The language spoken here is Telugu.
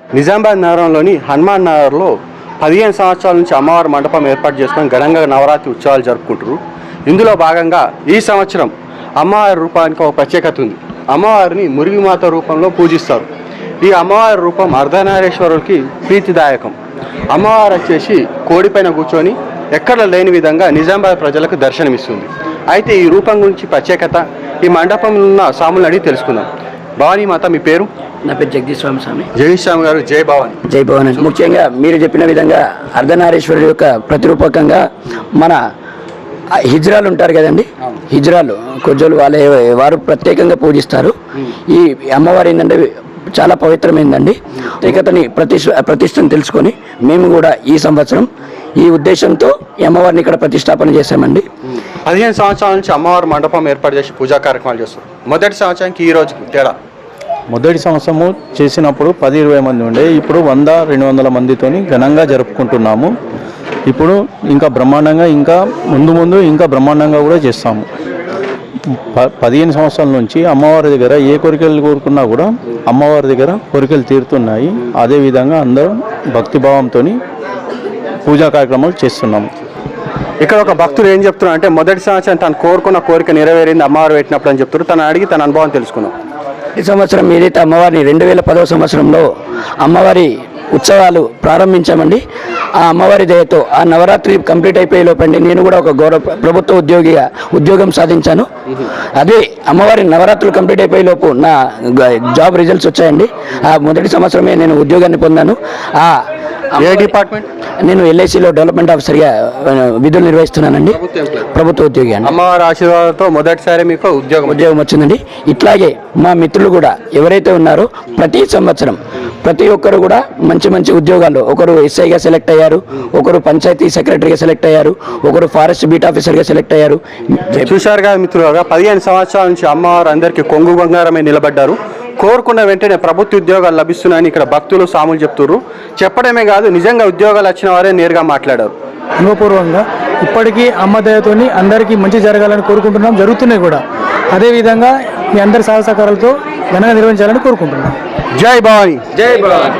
నిజామాబాద్ నగరంలోని హనుమాన్ నగర్లో పదిహేను సంవత్సరాల నుంచి అమ్మవారి మండపం ఏర్పాటు చేసుకుని ఘనంగా నవరాత్రి ఉత్సవాలు జరుపుకుంటారు ఇందులో భాగంగా ఈ సంవత్సరం అమ్మవారి రూపానికి ఒక ప్రత్యేకత ఉంది. అమ్మవారిని మురిగిమాత రూపంలో పూజిస్తారు. ఈ అమ్మవారి రూపం అర్ధనారేశ్వరుడికి ప్రీతిదాయకం. అమ్మవారు వచ్చేసి కోడిపైన కూర్చొని ఎక్కడ లేని విధంగా నిజామాబాద్ ప్రజలకు దర్శనమిస్తుంది. అయితే ఈ రూపం గురించి ప్రత్యేకత ఈ మండపంలో ఉన్న సాములని అడిగి తెలుసుకుందాం. భవానీ మాత మీ పేరు? నా పేరు జగదీష్ స్వామి. స్వామి జగదీశ్వామి గారు జై భవాని. జై భవన్. ముఖ్యంగా మీరు చెప్పిన విధంగా అర్ధనారీశ్వరుడు యొక్క ప్రతిరూపకంగా మన హిజ్రాలు ఉంటారు కదండి? హిజ్రాలు కొజ్జలు వాళ్ళే వారు ప్రత్యేకంగా పూజిస్తారు. ఈ అమ్మవారి ఏంటంటే చాలా పవిత్రమైందండి. ప్రత్యేకతని ప్రతిష్ఠ ప్రతిష్టను తెలుసుకొని మేము కూడా ఈ సంవత్సరం ఈ ఉద్దేశంతో ఈ అమ్మవారిని ఇక్కడ ప్రతిష్టాపన చేశామండి. పదిహేను సంవత్సరాల నుంచి అమ్మవారి మండపం ఏర్పాటు చేసి పూజా కార్యక్రమాలు చేస్తారు మొదటి సంవత్సరానికి ఈ రోజుకి తేడా? మొదటి సంవత్సరము చేసినప్పుడు పది ఇరవై మంది ఉండే ఇప్పుడు వంద రెండు వందల మందితోని ఘనంగా జరుపుకుంటున్నాము. ఇప్పుడు ఇంకా బ్రహ్మాండంగా ఇంకా ముందు ముందు ఇంకా బ్రహ్మాండంగా కూడా చేస్తాము. ప పదిహేను సంవత్సరాల నుంచి అమ్మవారి దగ్గర ఏ కోరికలు కోరుకున్నా కూడా అమ్మవారి దగ్గర కోరికలు తీరుతున్నాయి. అదేవిధంగా అందరం భక్తిభావంతో పూజా కార్యక్రమాలు చేస్తున్నాము ఇక్కడ ఒక భక్తుడు ఏం చెప్తున్నారు అంటే మొదటి సంవత్సరం తను కోరుకున్న కోరిక నెరవేరింది అమ్మవారు పెట్టినప్పుడు అని చెప్తారు తను అడిగి తన అనుభవం తెలుసుకుందాం. ఈ సంవత్సరం ఏదైతే అమ్మవారిని రెండు వేల పదవ సంవత్సరంలో అమ్మవారి ఉత్సవాలు ప్రారంభించామండి ఆ అమ్మవారి దయతో ఆ నవరాత్రి కంప్లీట్ అయిపోయే లోపండి నేను కూడా ఒక గౌరవ ప్రభుత్వ ఉద్యోగిగా ఉద్యోగం సాధించాను. అదే అమ్మవారి నవరాత్రులు కంప్లీట్ అయిపోయే లోపు నా జాబ్ రిజల్ట్స్ వచ్చాయండి. ఆ మొదటి సంవత్సరమే నేను ఉద్యోగాన్ని పొందాను. ఆ ఏ డిపార్ట్మెంట్ నేను ఎల్ఐసిలో డెవలప్మెంట్ ఆఫీసర్గా విధులు నిర్వహిస్తున్నానండి. ప్రభుత్వ ఉద్యోగి అండి. అమ్మవారి ఆశీర్వాదంతో మొదటిసారి మీకు ఉద్యోగం. ఉద్యోగం వచ్చిందండి. ఇట్లాగే మా మిత్రులు కూడా ఎవరైతే ఉన్నారో ప్రతి సంవత్సరం ప్రతి ఒక్కరు కూడా మంచి మంచి ఉద్యోగాల్లో ఒకరు ఎస్ఐగా సెలెక్ట్ అయ్యారు ఒకరు పంచాయతీ సెక్రటరీగా సెలెక్ట్ అయ్యారు ఒకరు ఫారెస్ట్ బీట్ ఆఫీసర్గా సెలెక్ట్ అయ్యారు. చూశారు కదా మిత్రులుగా పదిహేను సంవత్సరాల నుంచి అమ్మవారు అందరికీ కొంగు బంగారమే నిలబడ్డారు. కోరుకున్న వెంటనే ప్రభుత్వ ఉద్యోగాలు లభిస్తున్నాయని ఇక్కడ భక్తులు సాములు చెప్తున్నారు చెప్పడమే కాదు నిజంగా ఉద్యోగాలు వచ్చిన వారే నేరుగా మాట్లాడారు. అనుభవపూర్వకంగా ఇప్పటికీ అమ్మ దయతోని అందరికీ మంచి జరగాలని కోరుకుంటున్నాం జరుగుతున్నాయి కూడా. అదేవిధంగా మీ అందరి సహసహకారాలతో ఘనంగా నిర్వహించాలని కోరుకుంటున్నాం. జై భవాని. జై భవాని.